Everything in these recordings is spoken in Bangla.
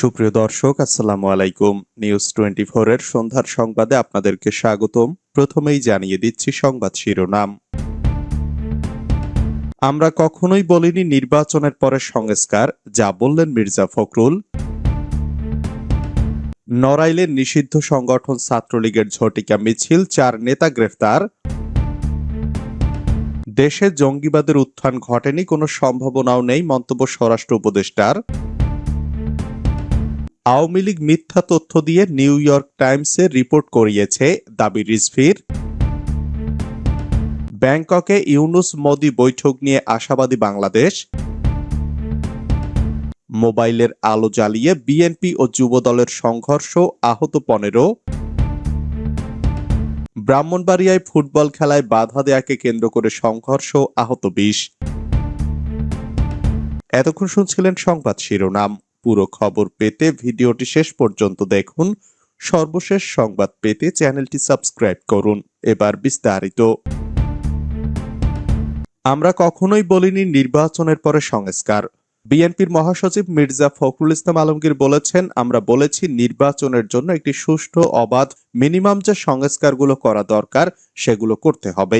সুপ্রিয় দর্শক, আসসালামু আলাইকুম। নিউজ টোয়েন্টি এর সন্ধ্যার সংবাদে আপনাদেরকে স্বাগতম। প্রথমেই জানিয়ে দিচ্ছি সংবাদ শিরোনাম। আমরা কখনোই বলিনি নির্বাচনের পরে সংস্কার, যা বললেন মির্জা ফখরুল। নড়াইলের নিষিদ্ধ সংগঠন ছাত্রলীগের ঝটিকা মিছিল, চার নেতা গ্রেফতার। দেশে জঙ্গিবাদের উত্থান ঘটেনি, কোনো সম্ভাবনাও নেই, মন্তব্য স্বরাষ্ট্র উপদেষ্টার। আওয়ামী লীগ মিথ্যা তথ্য দিয়ে নিউ ইয়র্ক টাইমসে রিপোর্ট করিয়েছে দাবি রিজভির। ব্যাংককে ইউনুস মোদি বৈঠক নিয়ে আশাবাদী বাংলাদেশ। মোবাইলের আলো জ্বালিয়ে বিএনপি ও যুবদলের সংঘর্ষ আহত পনেরো। ব্রাহ্মণবাড়িয়ায় ফুটবল খেলায় বাধা দেয়াকে কেন্দ্র করে সংঘর্ষ আহত বিশ। এতক্ষণ শুনছিলেন সংবাদ শিরোনাম। পুরো খবর পেতে ভিডিওটি শেষ পর্যন্ত দেখুন। সর্বশেষ সংবাদ পেতে চ্যানেলটি সাবস্ক্রাইব করুন। এবার বিস্তারিত। আমরা কখনোই বলিনি নির্বাচনের পরে সংস্কার। বিএনপির মহাসচিব মির্জা ফখরুল ইসলাম আলমগীর বলেছেন, আমরা বলেছি নির্বাচনের জন্য একটি সুষ্ঠু, অবাধ, মিনিমাম যে সংস্কারগুলো করা দরকার, সেগুলো করতে হবে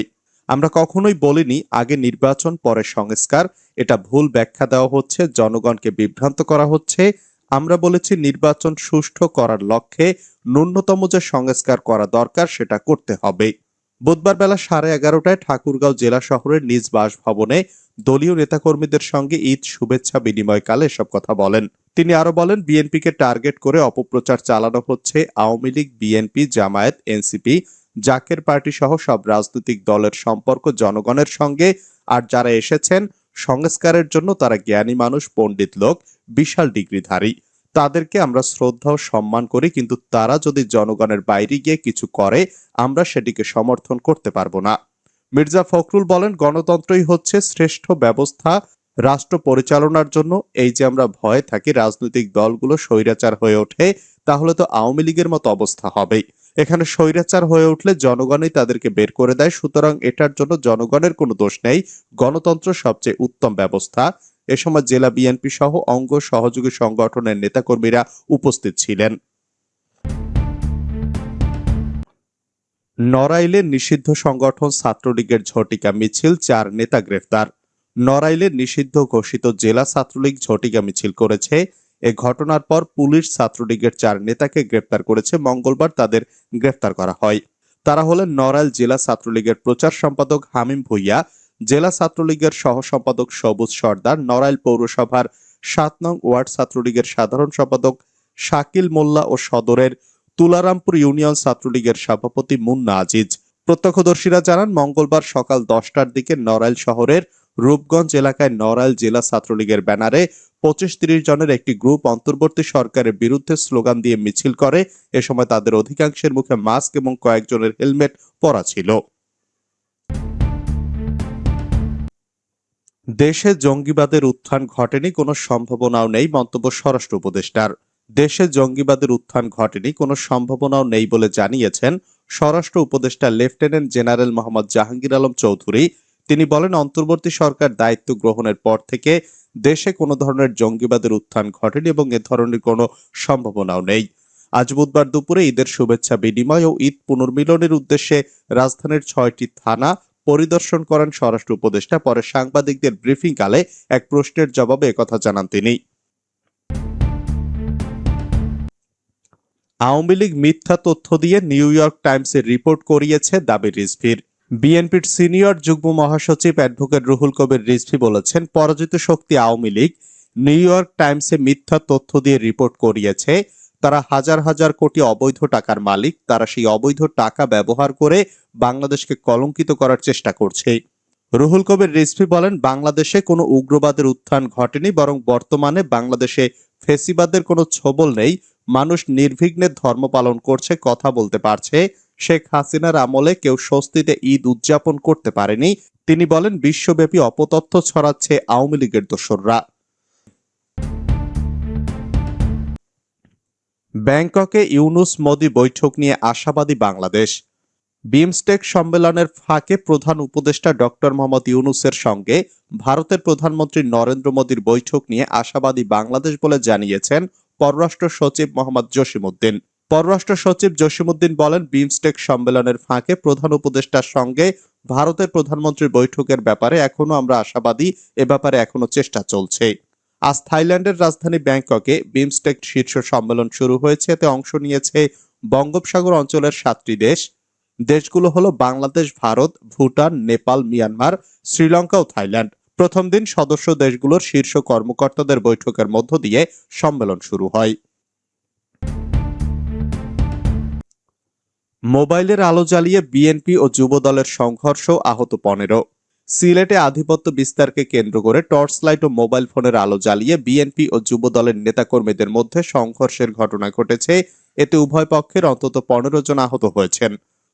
আমরা কখনোই বলিনি, আগে নির্বাচন, পরে সংস্কার। এটা ভুল ব্যাখ্যা দেওয়া হচ্ছে, জনগণকে বিভ্রান্ত করা হচ্ছে। আমরা বলেছি নির্বাচন সুষ্ঠু করার লক্ষ্যে ন্যূনতম যে সংস্কার করা দরকার, সেটা করতে হবে। বুধবার বেলা সাড়ে এগারোটায় ঠাকুরগাঁও জেলা শহরের নিজ বাসভবনে দলীয় নেতাকর্মীদের সঙ্গে ঈদ শুভেচ্ছা বিনিময়কালে এসব কথা বলেন। তিনি আরও বলেন, বিএনপিকে টার্গেট করে অপপ্রচার চালানো হচ্ছে Awami League, BNP, Jamaat, NCP Zaker party সহ সব রাজনৈতিক দলের সম্পর্ক জনগণের সঙ্গে। আর যারা এসেছেন, সংস্কারের জন্য তারা জ্ঞানী মানুষ, পণ্ডিত লোক, বিশাল ডিগ্রিধারী। তাদেরকে আমরা শ্রদ্ধা ও সম্মান করি, কিন্তু তারা যদি জনগণের বাইরে গিয়ে কিছু করে, আমরা সেটিকে সমর্থন করতে পারব না। মির্জা ফখরুল বলেন, গণতন্ত্রই হচ্ছে শ্রেষ্ঠ ব্যবস্থা রাষ্ট্র পরিচালনার জন্য। এই যে আমরা ভয়ে থাকি রাজনৈতিক দলগুলো স্বৈরাচার হয়ে ওঠে, তাহলে তো আওয়ামী লীগের মতো অবস্থা হবেই। এখানে স্বৈরাচার হয়ে উঠলে জনগণই তাদেরকে বের করে দেয়। সুতরাং এটার জন্য জনগণের কোনো দোষ নেই। গণতন্ত্র সবচেয়ে উত্তম ব্যবস্থা। এ সময় জেলা বিএনপি সহ অঙ্গ সহযোগী সংগঠনের নেতাকর্মীরা উপস্থিত ছিলেন। নড়াইলের নিষিদ্ধ সংগঠন ছাত্রলীগের ঝটিকা মিছিল, চার নেতা গ্রেফতার। নড়াইলের নিষিদ্ধ ঘোষিত জেলা ছাত্রলীগ ঝটিকা মিছিল করেছে এ ঘটনার পর পুলিশ ছাত্রলীগের চার নেতাকে গ্রেপ্তার করেছে। মঙ্গলবার তাদের গ্রেফতার করা হয়। তারা হলেন নড়াইল জেলা ছাত্রলীগের প্রচার সম্পাদক হামিম ভুইয়া, জেলা ছাত্রলীগের সহ সম্পাদক সবুজ সর্দার, নড়াইল পৌরসভার সাত নং ওয়ার্ড ছাত্রলীগের সাধারণ সম্পাদক শাকিল মোল্লা ও সদরের তুলারামপুর ইউনিয়ন ছাত্রলীগের সভাপতি মুন্না আজিজ। প্রত্যক্ষদর্শীরা জানান, মঙ্গলবার সকাল দশটার দিকে নড়াইল শহরের রূপগঞ্জ এলাকায় নড়াইল জেলা ছাত্রলীগের ব্যানারে পঁচিশ তিরিশ জনের একটি গ্রুপ অন্তর্বর্তী সরকারের বিরুদ্ধে স্লোগান দিয়ে মিছিল করে। এ সময় তাদের অধিকাংশের মুখে মাস্ক এবং কয়েকজনের হেলমেট পরা ছিল। দেশে জঙ্গিবাদের উত্থান ঘটেনি, কোনো সম্ভাবনাও নেই, মন্তব্য স্বরাষ্ট্র উপদেষ্টার। দেশে জঙ্গিবাদের উত্থান ঘটেনি, কোনো সম্ভাবনাও নেই বলে জানিয়েছেন স্বরাষ্ট্র উপদেষ্টা লেফটেন্যান্ট জেনারেল মোহাম্মদ জাহাঙ্গীর আলম চৌধুরী। তিনি বলেন, অন্তর্বর্তী সরকার দায়িত্ব গ্রহণের পর থেকে দেশে কোনো ধরনের জঙ্গিবাদের উত্থান ঘটেনি এবং এ ধরনের কোনো সম্ভাবনাও নেই। আজ বুধবার দুপুরে ঈদের শুভেচ্ছা বিনিময় ও ঈদ পুনর্মিলনের উদ্দেশ্যে রাজধানীর ছয়টি থানা পরিদর্শন করেন স্বরাষ্ট্র উপদেষ্টা। পরে সাংবাদিকদের ব্রিফিং ব্রিফিংকালে এক প্রশ্নের জবাবে একথা জানান তিনি। আওয়ামী লীগ মিথ্যা তথ্য দিয়ে নিউ ইয়র্ক টাইমসের রিপোর্ট করিয়েছে দাবি রিজভির। বিএনপির সিনিয়র যুগ্ম মহাসচিব অ্যাডভোকেট রুহুল কবির রিজভি বলেছেন, পরাজিত শক্তি আওয়ামী লীগ নিউ ইয়র্ক টাইমসে মিথ্যা তথ্য দিয়ে রিপোর্ট করিয়েছে। তারা হাজার হাজার কোটি অবৈধ টাকার মালিক। তারা সেই অবৈধ টাকা ব্যবহার করে বাংলাদেশকে কলঙ্কিত করার চেষ্টা করছে। রুহুল কবির রিজভি বলেন, বাংলাদেশে কোনো উগ্রবাদের উত্থান ঘটেনি, বরং বর্তমানে বাংলাদেশে ফেসিবাদের কোনো ছবল নেই। মানুষ নির্বিঘ্নে ধর্ম পালন করছে, কথা বলতে পারছে। শেখ হাসিনার আমলে কেউ স্বস্তিতে ঈদ উদযাপন করতে পারেনি। তিনি বলেন, বিশ্বব্যাপী অপতথ্য ছড়াচ্ছে আওয়ামী লীগের দোসররা। ব্যাংককে ইউনুস মোদি বৈঠক নিয়ে আশাবাদী বাংলাদেশ। বিমস্টেক সম্মেলনের ফাঁকে প্রধান উপদেষ্টা ডক্টর মোহাম্মদ ইউনুসের সঙ্গে ভারতের প্রধানমন্ত্রী নরেন্দ্র মোদীর বৈঠক নিয়ে আশাবাদী বাংলাদেশ বলে জানিয়েছেন পররাষ্ট্র সচিব মোহাম্মদ জসিমউদ্দিন। পররাষ্ট্র সচিব জসিমউদ্দিন বলেন, বিমস্টেক সম্মেলনের ফাঁকে প্রধান উপদেষ্টার সঙ্গে ভারতের প্রধানমন্ত্রীর বৈঠকের ব্যাপারে এখনও আমরা আশাবাদী, এ ব্যাপারে এখনও চেষ্টা চলছে। আজ থাইল্যান্ডের রাজধানী ব্যাংককে বিমস্টেক শীর্ষ সম্মেলন শুরু হয়েছে, এতে অংশ নিয়েছে বঙ্গোপসাগর অঞ্চলের সাতটি দেশ। দেশগুলো হলো বাংলাদেশ, ভারত, ভুটান, নেপাল, মিয়ানমার, শ্রীলঙ্কা ও থাইল্যান্ড। প্রথম দিন সদস্য দেশগুলোর শীর্ষ কর্মকর্তাদের বৈঠকের মধ্য দিয়ে সম্মেলন শুরু হয়। মোবাইলের আলো জ্বালিয়ে বিএনপি ও যুব দলের সংঘর্ষ আহত পনেরো। সিলেটে আধিপত্য বিস্তারকে কেন্দ্র করে টর্চ লাইট ও মোবাইল ফোনের আলো জ্বালিয়ে বিএনপি ও যুব দলের নেতাকর্মীদের মধ্যে সংঘর্ষের ঘটনা ঘটেছে। এতে উভয় পক্ষের অন্তত পনেরো জন আহত হয়েছেন।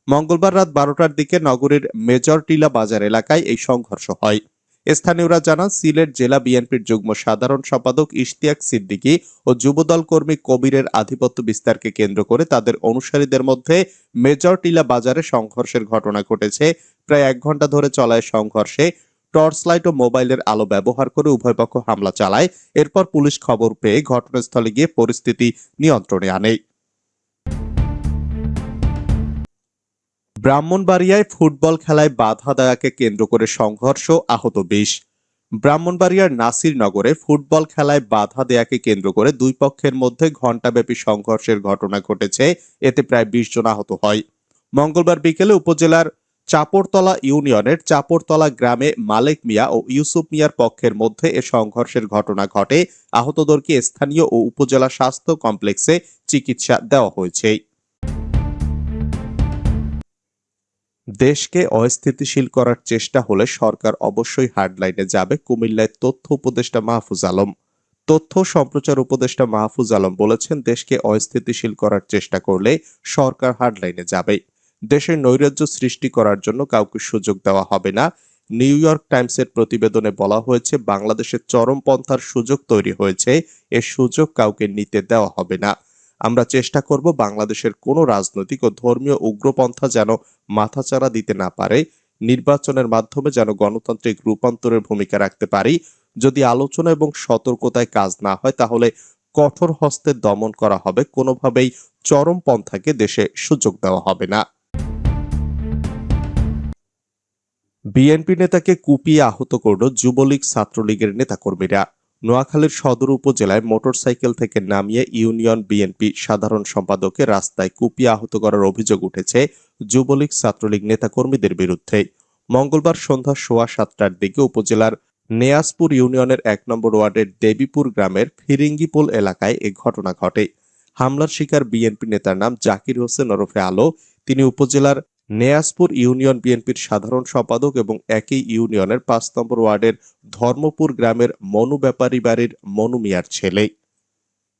মঙ্গলবার রাত বারোটার দিকে নগরীর মেজর টিলা বাজার এলাকায় এই সংঘর্ষ হয়। স্থানীয়রা জানান, সিলেট জেলা বিএনপির যুগ্ম সাধারণ সম্পাদক ইশতিয়াক সিদ্দিকী ও যুবদল কর্মী কবিরের আধিপত্য বিস্তারকে কেন্দ্র করে তাদের অনুসারীদের মধ্যে মেজর টিলা বাজারে সংঘর্ষের ঘটনা ঘটেছে। প্রায় এক ঘণ্টা ধরে চলায় সংঘর্ষে টর্চ লাইট ও মোবাইলের আলো ব্যবহার করে উভয় পক্ষ হামলা চালায়। এরপর পুলিশ খবর পেয়ে ঘটনাস্থলে গিয়ে পরিস্থিতি নিয়ন্ত্রণে আনে। ব্রাহ্মণবাড়িয়ায় ফুটবল খেলায় বাধা দেয়াকে কেন্দ্র করে সংঘর্ষ আহত বিশ। ব্রাহ্মণবাড়িয়ার নাসিরনগরে ফুটবল খেলায় বাধা দেয়াকে কেন্দ্র করে দুই পক্ষের মধ্যে ঘণ্টাব্যাপী সংঘর্ষের ঘটনা ঘটেছে। এতে প্রায় বিশ জন আহত হয়। মঙ্গলবার বিকেলে উপজেলার চাপড়তলা ইউনিয়নের চাপড়তলা গ্রামে মালেক মিয়া ও ইউসুফ মিয়ার পক্ষের মধ্যে এ সংঘর্ষের ঘটনা ঘটে। আহতদেরকে স্থানীয় ও উপজেলা স্বাস্থ্য কমপ্লেক্সে চিকিৎসা দেওয়া হয়েছে। দেশকে অস্থিতিশীল করার চেষ্টা হলে সরকার অবশ্যই হার্ডলাইনে যাবে, কুমিল্লায় তথ্য উপদেষ্টা মাহফুজ আলম। তথ্য সম্প্রচার উপদেষ্টা মাহফুজ আলম বলেছেন, দেশকে অস্থিতিশীল করার চেষ্টা করলে সরকার হার্ডলাইনে যাবে। দেশের নৈরাজ্য সৃষ্টি করার জন্য কাউকে সুযোগ দেওয়া হবে না। নিউ ইয়র্ক টাইমসের প্রতিবেদনে বলা হয়েছে বাংলাদেশের চরমপন্থার সুযোগ তৈরি হয়েছে, এ সুযোগ কাউকে নিতে দেওয়া হবে না। আমরা চেষ্টা করব বাংলাদেশের কোনো রাজনৈতিক ও ধর্মীয় উগ্রপন্থা যেন মাথাচাড়া দিতে না পারে, নির্বাচনের মাধ্যমে যেন গণতান্ত্রিক রূপান্তরের ভূমিকা রাখতে পারি। যদি আলোচনা এবং সতর্কতায় কাজ না হয়, তাহলে কঠোর হস্তে দমন করা হবে। কোনোভাবেই চরমপন্থাকে দেশে সুযোগ দেওয়া হবে না। বিএনপি নেতাকে কুপিয়ে আহত করল যুবলীগ ছাত্রলীগের নেতাকর্মীরা। নোয়াখালীর সদর উপজেলায় মোটরসাইকেল থেকে নামিয়ে ইউনিয়ন বিএনপি সাধারণ সম্পাদককে রাস্তায় কুপিয়ে আহত করার অভিযোগ উঠেছে যুবলীগ ছাত্রলীগ নেতাকর্মীদের বিরুদ্ধে। মঙ্গলবার সন্ধ্যা সোয়া সাতটার দিকে উপজেলার নেয়াজপুর ইউনিয়নের এক নম্বর ওয়ার্ডের দেবীপুর গ্রামের ফিরিঙ্গিপুল এলাকায় এ ঘটনা ঘটে। হামলার শিকার বিএনপি নেতার নাম জাকির হোসেন ওরফে আলো। তিনি উপজেলার নেয়াজপুর ইউনিয়ন বিএনপির সাধারণ সম্পাদক এবং একই ইউনিয়নের পাঁচ নম্বর ওয়ার্ডের ধর্মপুর গ্রামের মনু ব্যাপারী বাড়ির মনু মিয়ার ছেলে।